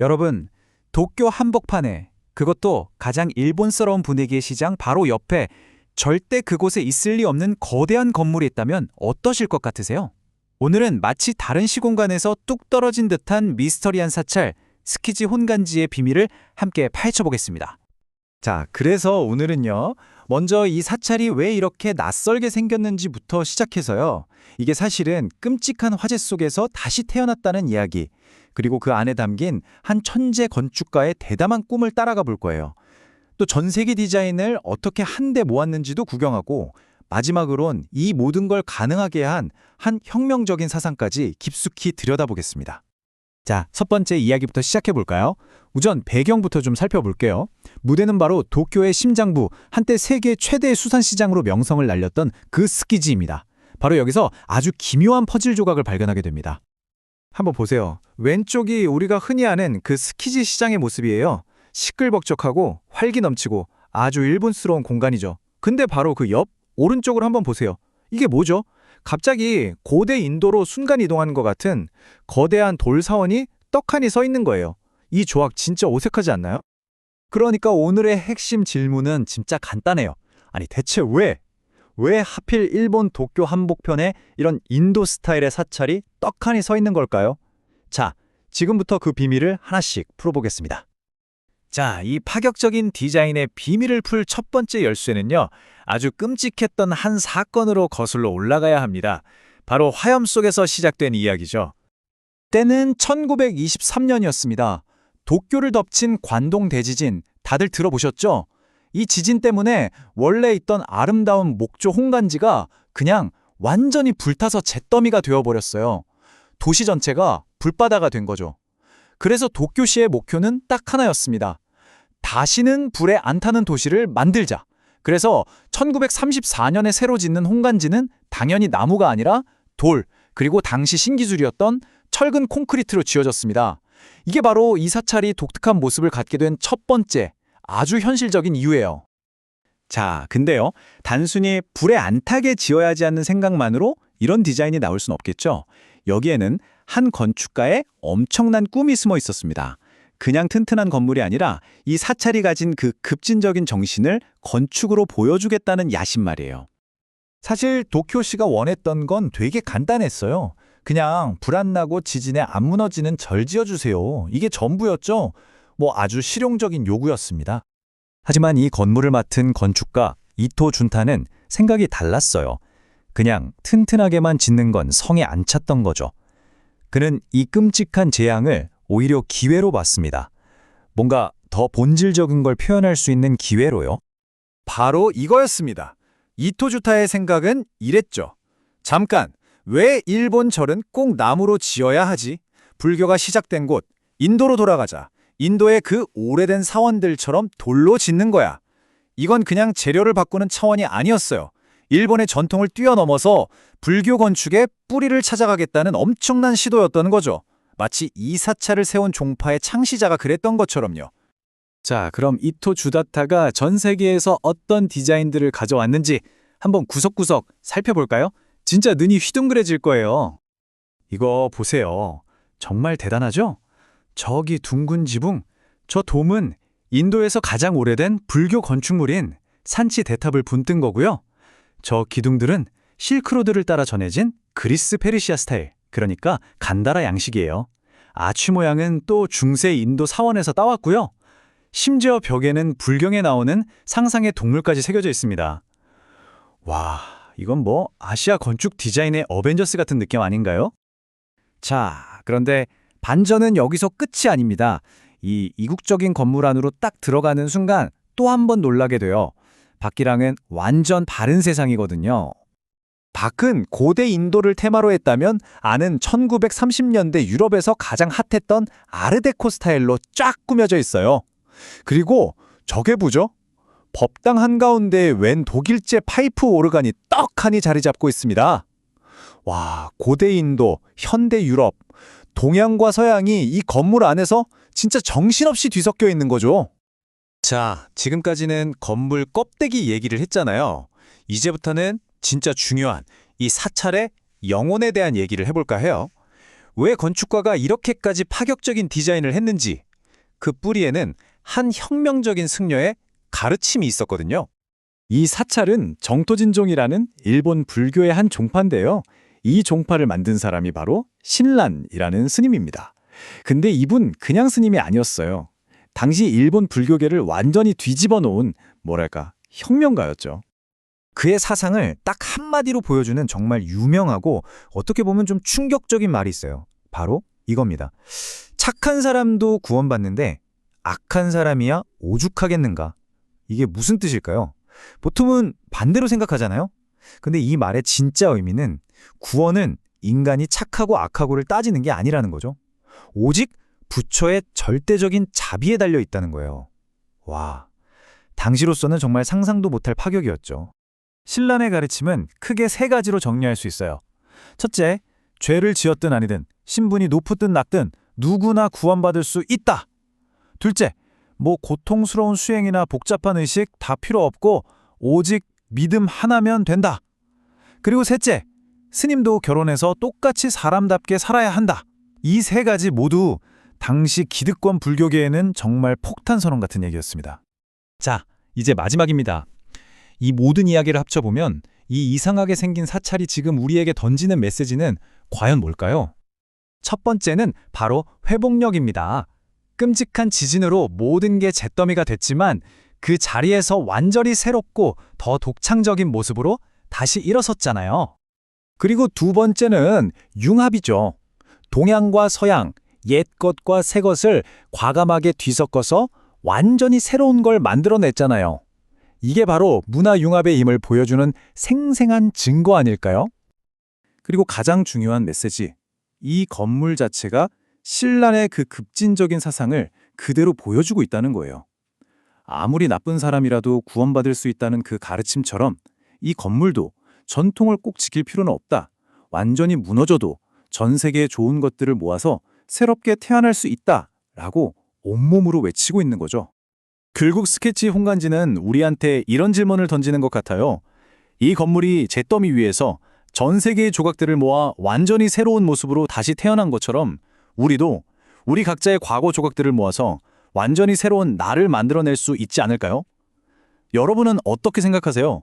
여러분, 도쿄 한복판에 그것도 가장 일본스러운 분위기의 시장 바로 옆에 절대 그곳에 있을 리 없는 거대한 건물이 있다면 어떠실 것 같으세요? 오늘은 마치 다른 시공간에서 뚝 떨어진 듯한 미스터리한 사찰, 스키지 혼간지의 비밀을 함께 파헤쳐 보겠습니다. 자, 그래서 오늘은요. 먼저 이 사찰이 왜 이렇게 낯설게 생겼는지부터 시작해서요. 이게 사실은 끔찍한 화재 속에서 다시 태어났다는 이야기, 그리고 그 안에 담긴 한 천재 건축가의 대담한 꿈을 따라가 볼 거예요. 또 전 세계 디자인을 어떻게 한데 모았는지도 구경하고 마지막으론 이 모든 걸 가능하게 한한 혁명적인 사상까지 깊숙이 들여다보겠습니다. 자, 첫 번째 이야기부터 시작해 볼까요? 우선 배경부터 좀 살펴볼게요. 무대는 바로 도쿄의 심장부, 한때 세계 최대 수산시장으로 명성을 날렸던 그 스키지입니다. 바로 여기서 아주 기묘한 퍼즐 조각을 발견하게 됩니다. 한번 보세요. 왼쪽이 우리가 흔히 아는 그 스키지 시장의 모습이에요. 시끌벅적하고 활기 넘치고 아주 일본스러운 공간이죠. 근데 바로 그 옆, 오른쪽을 한번 보세요. 이게 뭐죠? 갑자기 고대 인도로 순간 이동하는 것 같은 거대한 돌 사원이 떡하니 서 있는 거예요. 이 조각 진짜 어색하지 않나요? 그러니까 오늘의 핵심 질문은 진짜 간단해요. 아니 대체 왜? 왜 하필 일본 도쿄 한복편에 이런 인도 스타일의 사찰이 떡하니 서 있는 걸까요? 자, 지금부터 그 비밀을 하나씩 풀어보겠습니다. 자, 이 파격적인 디자인의 비밀을 풀 첫 번째 열쇠는요. 아주 끔찍했던 한 사건으로 거슬러 올라가야 합니다. 바로 화염 속에서 시작된 이야기죠. 때는 1923년이었습니다. 도쿄를 덮친 관동 대지진 다들 들어보셨죠? 이 지진 때문에 원래 있던 아름다운 목조 홍간지가 그냥 완전히 불타서 잿더미가 되어버렸어요. 도시 전체가 불바다가 된 거죠. 그래서 도쿄시의 목표는 딱 하나였습니다. 다시는 불에 안 타는 도시를 만들자. 그래서 1934년에 새로 짓는 홍간지는 당연히 나무가 아니라 돌, 그리고 당시 신기술이었던 철근 콘크리트로 지어졌습니다. 이게 바로 이 사찰이 독특한 모습을 갖게 된 첫 번째, 아주 현실적인 이유예요. 자, 근데요. 단순히 불에 안 타게 지어야 하지 않는 생각만으로 이런 디자인이 나올 순 없겠죠. 여기에는 한 건축가의 엄청난 꿈이 숨어 있었습니다. 그냥 튼튼한 건물이 아니라 이 사찰이 가진 그 급진적인 정신을 건축으로 보여주겠다는 야심 말이에요. 사실 도쿄시가 원했던 건 되게 간단했어요. 그냥 불안 나고 지진에 안 무너지는 절 지어주세요. 이게 전부였죠. 뭐 아주 실용적인 요구였습니다. 하지만 이 건물을 맡은 건축가 이토 준타는 생각이 달랐어요. 그냥 튼튼하게만 짓는 건 성에 안 찼던 거죠. 그는 이 끔찍한 재앙을 오히려 기회로 봤습니다. 뭔가 더 본질적인 걸 표현할 수 있는 기회로요. 바로 이거였습니다. 이토주타의 생각은 이랬죠. 잠깐, 왜 일본 절은 꼭 나무로 지어야 하지? 불교가 시작된 곳, 인도로 돌아가자. 인도의 그 오래된 사원들처럼 돌로 짓는 거야. 이건 그냥 재료를 바꾸는 차원이 아니었어요. 일본의 전통을 뛰어넘어서 불교 건축의 뿌리를 찾아가겠다는 엄청난 시도였던 거죠. 마치 이 사찰을 세운 종파의 창시자가 그랬던 것처럼요. 자, 그럼 이토 주다타가 전 세계에서 어떤 디자인들을 가져왔는지 한번 구석구석 살펴볼까요? 진짜 눈이 휘둥그레질 거예요. 이거 보세요. 정말 대단하죠? 저기 둥근 지붕, 저 돔은 인도에서 가장 오래된 불교 건축물인 산치 대탑을 분뜬 거고요. 저 기둥들은 실크로드를 따라 전해진 그리스 페르시아 스타일, 그러니까 간다라 양식이에요. 아취 모양은 또 중세 인도 사원에서 따왔고요. 심지어 벽에는 불경에 나오는 상상의 동물까지 새겨져 있습니다. 와, 이건 뭐 아시아 건축 디자인의 어벤져스 같은 느낌 아닌가요? 자, 그런데 반전은 여기서 끝이 아닙니다. 이 이국적인 건물 안으로 딱 들어가는 순간 또 한 번 놀라게 돼요. 밖이랑은 완전 다른 세상이거든요. 밖은 고대 인도를 테마로 했다면 안은 1930년대 유럽에서 가장 핫했던 아르데코 스타일로 쫙 꾸며져 있어요. 그리고 저게 뭐죠? 법당 한가운데에 웬 독일제 파이프 오르간이 떡하니 자리 잡고 있습니다. 와, 고대 인도, 현대 유럽, 동양과 서양이 이 건물 안에서 진짜 정신없이 뒤섞여 있는 거죠. 자, 지금까지는 건물 껍데기 얘기를 했잖아요. 이제부터는 진짜 중요한 이 사찰의 영혼에 대한 얘기를 해볼까 해요. 왜 건축가가 이렇게까지 파격적인 디자인을 했는지 그 뿌리에는 한 혁명적인 승려의 가르침이 있었거든요. 이 사찰은 정토진종이라는 일본 불교의 한 종파인데요. 이 종파를 만든 사람이 바로 신란이라는 스님입니다. 근데 이분 그냥 스님이 아니었어요. 당시 일본 불교계를 완전히 뒤집어 놓은 뭐랄까 혁명가였죠. 그의 사상을 딱 한마디로 보여주는 정말 유명하고 어떻게 보면 좀 충격적인 말이 있어요. 바로 이겁니다. 착한 사람도 구원받는데 악한 사람이야 오죽하겠는가? 이게 무슨 뜻일까요? 보통은 반대로 생각하잖아요? 근데 이 말의 진짜 의미는 구원은 인간이 착하고 악하고를 따지는 게 아니라는 거죠. 오직 부처의 절대적인 자비에 달려 있다는 거예요. 와, 당시로서는 정말 상상도 못할 파격이었죠. 신란의 가르침은 크게 세 가지로 정리할 수 있어요. 첫째, 죄를 지었든 아니든 신분이 높든 낮든 누구나 구원받을 수 있다. 둘째, 뭐 고통스러운 수행이나 복잡한 의식 다 필요 없고 오직 믿음 하나면 된다. 그리고 셋째, 스님도 결혼해서 똑같이 사람답게 살아야 한다. 이 세 가지 모두 당시 기득권 불교계에는 정말 폭탄 선언 같은 얘기였습니다. 자, 이제 마지막입니다. 이 모든 이야기를 합쳐보면 이 이상하게 생긴 사찰이 지금 우리에게 던지는 메시지는 과연 뭘까요? 첫 번째는 바로 회복력입니다. 끔찍한 지진으로 모든 게 잿더미가 됐지만 그 자리에서 완전히 새롭고 더 독창적인 모습으로 다시 일어섰잖아요. 그리고 두 번째는 융합이죠. 동양과 서양, 옛 것과 새 것을 과감하게 뒤섞어서 완전히 새로운 걸 만들어냈잖아요. 이게 바로 문화융합의 힘을 보여주는 생생한 증거 아닐까요? 그리고 가장 중요한 메시지. 이 건물 자체가 신란의 그 급진적인 사상을 그대로 보여주고 있다는 거예요. 아무리 나쁜 사람이라도 구원받을 수 있다는 그 가르침처럼 이 건물도 전통을 꼭 지킬 필요는 없다. 완전히 무너져도 전 세계의 좋은 것들을 모아서 새롭게 태어날 수 있다. 라고 온몸으로 외치고 있는 거죠. 결국 스케치 홍간지는 우리한테 이런 질문을 던지는 것 같아요. 이 건물이 잿더미 위에서 전 세계의 조각들을 모아 완전히 새로운 모습으로 다시 태어난 것처럼 우리도 우리 각자의 과거 조각들을 모아서 완전히 새로운 나를 만들어낼 수 있지 않을까요? 여러분은 어떻게 생각하세요?